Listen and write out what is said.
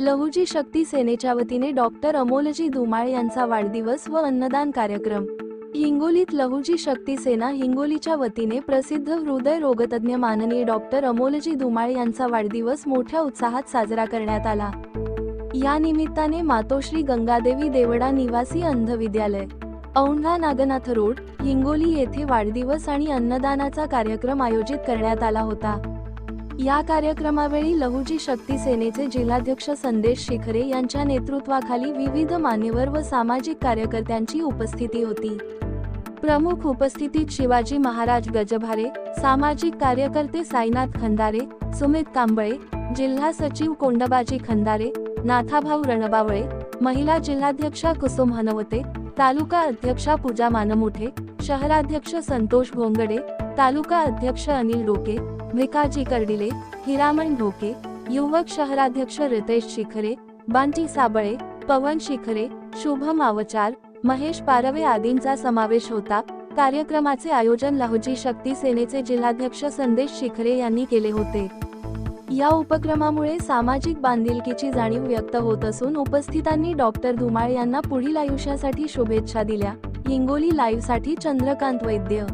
लहुजी शक्ती सेनेच्या वतीने डॉक्टर अमोलजी धुमाळ यांचा वाढदिवस व अन्नदान कार्यक्रम. हिंगोलीत लहुजी शक्ती सेना हिंगोलीच्या वतीने प्रसिद्ध हृदय रोगतज्ञ माननीय डॉक्टर अमोलजी धुमाळ यांचा वाढदिवस मोठ्या उत्साहात साजरा करण्यात आला. या निमित्ताने मातोश्री गंगादेवी देवडा निवासी अंध विद्यालय औंढा नागनाथ रोड हिंगोली येथे वाढदिवस आणि अन्नदानाचा कार्यक्रम आयोजित करण्यात आला होता. या कार्यक्रमावेळी लहुजी शक्ती सेनेचे जिल्हाध्यक्ष संदेश शिखरे यांच्या नेतृत्वाखाली विविध मान्यवर व सामाजिक कार्यकर्त्यांची उपस्थिती होती. प्रमुख उपस्थितीत शिवाजी महाराज गजभारे सामाजिक कार्यकर्ते साईनाथ खंदारे सुमित कांबळे जिल्हा सचिव कोंडबाजी खंदारे नाथाभाऊ रणबावळे महिला जिल्हाध्यक्षा कुसुम हनवते तालुका अध्यक्षा पूजा मानमुठे शहराध्यक्ष संतोष भोंगडे तालुका अध्यक्ष अनिल डोके भिकाजी कर्डिले हिरामण ढोके युवक शहराध्यक्ष रितेश शिखरे बांटी साबळे पवन शिखरे शुभम आवचार महेश पारवे आदींचा समावेश होता. कार्यक्रमाचे आयोजन लहुजी शक्ती सेनेचे जिल्हाध्यक्ष संदेश शिखरे यांनी केले होते. या उपक्रमामुळे सामाजिक बांधिलकीची जाणीव व्यक्त होत असून उपस्थितांनी डॉक्टर धुमाळ यांना पुढील आयुष्यासाठी शुभेच्छा दिल्या. हिंगोली लाईव्हसाठी चंद्रकांत वैद्य.